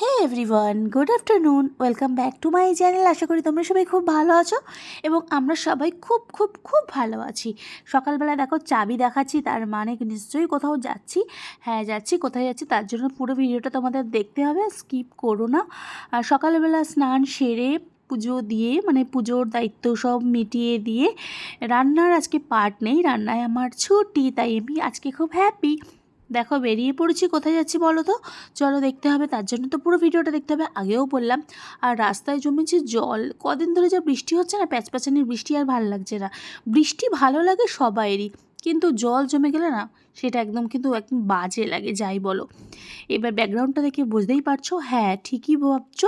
Hey everyone good afternoon welcome back to my channel আশা করি তোমরা সবাই খুব ভালো আছো এবং আমরা সবাই খুব খুব খুব ভালো আছি। সকালবেলা দেখো চাবি দেখাচ্ছি, তার মানে নিশ্চয়ই কোথাও যাচ্ছি। হ্যাঁ যাচ্ছি, কোথায় যাচ্ছি, তার জন্য পুরো ভিডিওটা তোমাদের দেখতে হবে স্কিপ করো না। আর সকালবেলা স্নান সেরে পুজো দিয়ে মানে পুজোর দায়িত্ব সব মিটিয়ে দিয়ে, রান্নার আজকে পার্ট নেই। রান্নায় আমার ছুটি, তাই আমি আজকে খুব হ্যাপি দেখো, বেরিয়ে পড়েছি। কোথায় যাচ্ছি বলো তো? চলো দেখতে হবে। তার জন্য তো পুরো ভিডিওটা দেখতে হবে। আগেও বললাম। আর রাস্তায় জমেছে জল। কদিন ধরে যা বৃষ্টি হচ্ছে না প্যাচপ্যাচানির বৃষ্টি আর ভালো লাগছে না। বৃষ্টি ভালো লাগে সবাইয়েরই, কিন্তু জল জমে গেলে না, সেটা একদম কিন্তু একদম বাজে লাগে, যাই বলো। এবার ব্যাকগ্রাউন্ডটা দেখে বুঝতেই পারছ? হ্যাঁ ঠিকই ভাবছ।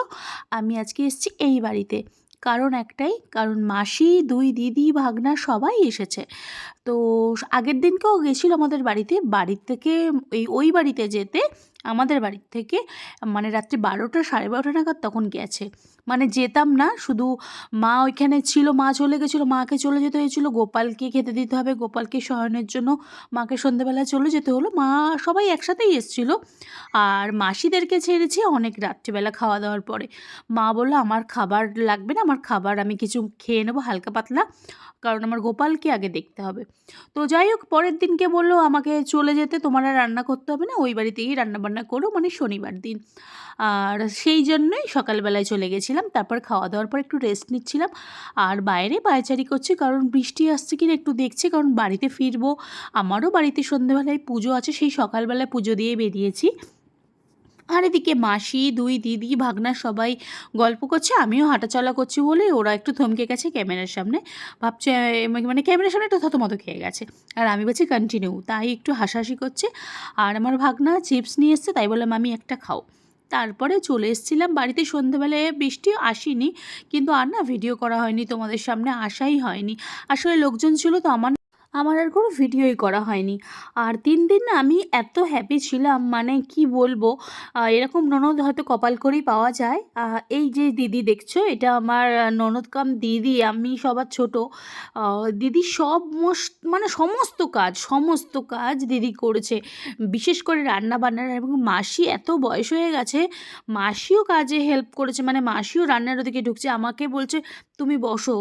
আমি আজকে এসেছি এই বাড়িতে। কারণ একটাই, কারণ মাসি, দুই দিদি, ভাগনা সবাই এসেছে। তো আগের দিনকেও গেছিল আমাদের বাড়িতে। বাড়ির থেকে এই ওই বাড়িতে যেতে আমাদের বাড়ির থেকে মানে রাত্রি বারোটা সাড়ে বারোটা নাগাদ তখন গেছে। মানে যেতাম না, শুধু মা ওইখানে ছিল, মা চলে গেছিল, মাকে চলে যেতে হয়েছিলো, গোপালকে খেতে দিতে হবে, গোপালকে শয়নের জন্য মাকে সন্ধেবেলায় চলে যেতে হলো। মা সবাই একসাথেই এসেছিল। আর মাসিদেরকে ছেড়েছি অনেক রাত্রিবেলা খাওয়া দাওয়ার পরে। মা বলল, আমার খাবার লাগবে না, আমার খাবার আমি কিছু খেয়ে নেব, হালকা পাতলা, কারণ আমার গোপালকে আগে দেখতে হবে। তো যাই হোক, পরের দিনকে বলল, আমাকে চলে যেতে, তোমার রান্না করতে হবে না, ওই বাড়িতেই রান্না বান্না করো মানে শনিবার দিন। আর সেই জন্যই সকালবেলায় চলে গেছিলাম, তারপর খাওয়া দাওয়ার পর একটু রেস্ট নিচ্ছিলাম। আর বাইরে পায়চারি করছি কারণ বৃষ্টি আসছে কিনা একটু দেখছি, কারণ বাড়িতে ফিরবো, আমারও বাড়িতে সন্ধেবেলায় পুজো আছে, সেই সকালবেলায় পুজো দিয়ে বেরিয়েছি। আর এদিকে মাসি, দুই দিদি, ভাগনা সবাই গল্প করছে, আমিও হাঁটাচলা করছি বলে ওরা একটু থমকে গেছে ক্যামেরার সামনে। ভাবছে মানে ক্যামেরার সামনে একটু থতমত খেয়ে গেছে। আর আমি বলছি কন্টিনিউ তাই একটু হাসাহাসি করছে। আর আমার ভাগনা চিপস নিয়ে এসছে, তাই বললাম আমি একটা খাও। তারপরে চলে এসেছিলাম বাড়িতে। সন্ধেবেলায় বৃষ্টি আসেনি, কিন্তু আর না ভিডিও করা হয়নি, তোমাদের সামনে আসাই হয়নি। আসলে লোকজন ছিল তো আমার আমার আর কোনো ভিডিওই করা হয়নি। আর তিন দিন আমি এত হ্যাপি ছিলাম মানে কি বলব এরকম ননদ হয়তো কপাল করেই পাওয়া যায়। এই যে দিদি দেখছ, এটা আমার ননদ কাম দিদি, আমি সবার ছোট। দিদি সব মানে সমস্ত কাজ সমস্ত কাজ দিদি করেছে। বিশেষ করে রান্না বান্নার এবং মাসি এত বয়স হয়ে গেছে, মাসিও কাজে হেল্প করেছে মানে মাসিও রান্নার ওদিকে ঢুকছে, আমাকে বলছে, তুমি বসো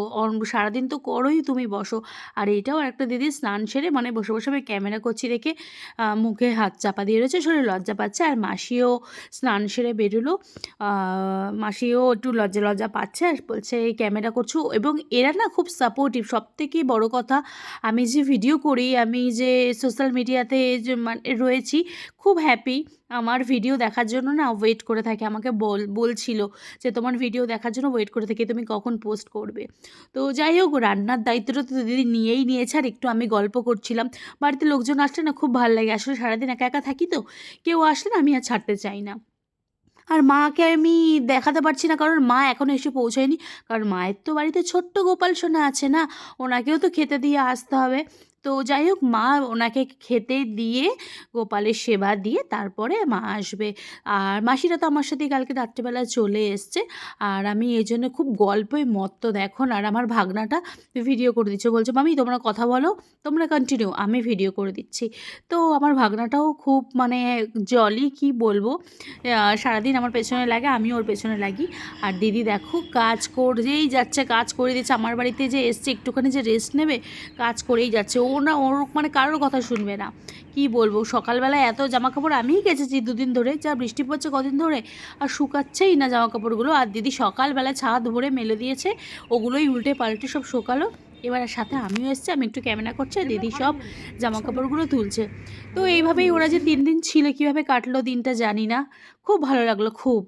সারাদিন তো করোই, তুমি বসো। আর এটাও একটা দিদি স্নান সেরে মানে বসে বসে আমি ক্যামেরা করছি রেখে মুখে হাত চাপা দিয়ে রয়েছে, শরীরে লজ্জা পাচ্ছে আর মাসিও স্নান সেরে বেরোলো। মাসিও একটু লজ্জা লজ্জা পাচ্ছে আর বলছে ক্যামেরা করছ? এবং এরা না খুব সাপোর্টিভ সব থেকে বড় কথা, আমি যে ভিডিও করি, আমি যে সোশ্যাল মিডিয়াতে যে মানে রয়েছি, খুব হ্যাপি আমার ভিডিও দেখার জন্য না ওয়েট করে থাকে, আমাকে বল, বলছিল যে, তোমার ভিডিও দেখার জন্য ওয়েট করে থাকে, তুমি কখন পোস্ট করবে? তো যাই হোক, রান্নার দায়িত্বটা তো দিদি নিয়েই নিয়েছে আর একটু আমি গল্প করছিলাম। বাড়িতে লোকজন আসলে না খুব ভালো লাগে। আসলে সারাদিন একা একা থাকি তো। কেউ আসলে না আমি আর ছাড়তে চাই না। আর মাকে আমি দেখাতে পারছি না কারণ মা এখনও এসে পৌঁছায়নি। কারণ মায়ের তো বাড়িতে ছোট্ট গোপাল সোনা আছে না? ওনাকেও তো খেতে দিয়ে আসতে হবে। তো যাই হোক, মা ওনাকে খেতে দিয়ে গোপালের সেবা দিয়ে তারপরে মা আসবে। আর মাসিরা তো আমার সাথে কালকে রাত্রেবেলা চলে এসছে। আর আমি এই জন্য খুব গল্পই মত্ত, দেখো আর আমার ভাগনাটা ভিডিও করে দিচ্ছে। বলছে, মামি, তোমরা কথা বলো, তোমরা কন্টিনিউ আমি ভিডিও করে দিচ্ছি। তো আমার ভাগনাটাও খুব মানে জলি কি বলব সারাদিন আমার পেছনে লাগে আমি ওর পেছনে লাগি। আর দিদি, দেখো, কাজ করেই যাচ্ছে, কাজ করে দিচ্ছে। আমার বাড়িতে যে এসছে, একটুখানি যে রেস্ট নেবে, কাজ করেই যাচ্ছে। ও না ওর মানে কারোর কথা শুনবে না। কি বলব? সকালবেলা এত জামা কাপড় আমিই কেচেছি দুদিন ধরে, যা বৃষ্টি পড়ছে কদিন ধরে, আর শুকাচ্ছেই না জামা কাপড়গুলো আর দিদি সকালবেলা ছাদ ভরে মেলে দিয়েছে, ওগুলোই উল্টে পাল্টে সব শোকালো। এবার সাথে আমিও এসছি, আমি একটু ক্যামেরা করছি দিদি সব জামা কাপড়গুলো তুলছে। তো এইভাবেই ওরা যে তিন দিন ছিল, কীভাবে কাটলো দিনটা জানি না। খুব ভালো লাগল, খুব।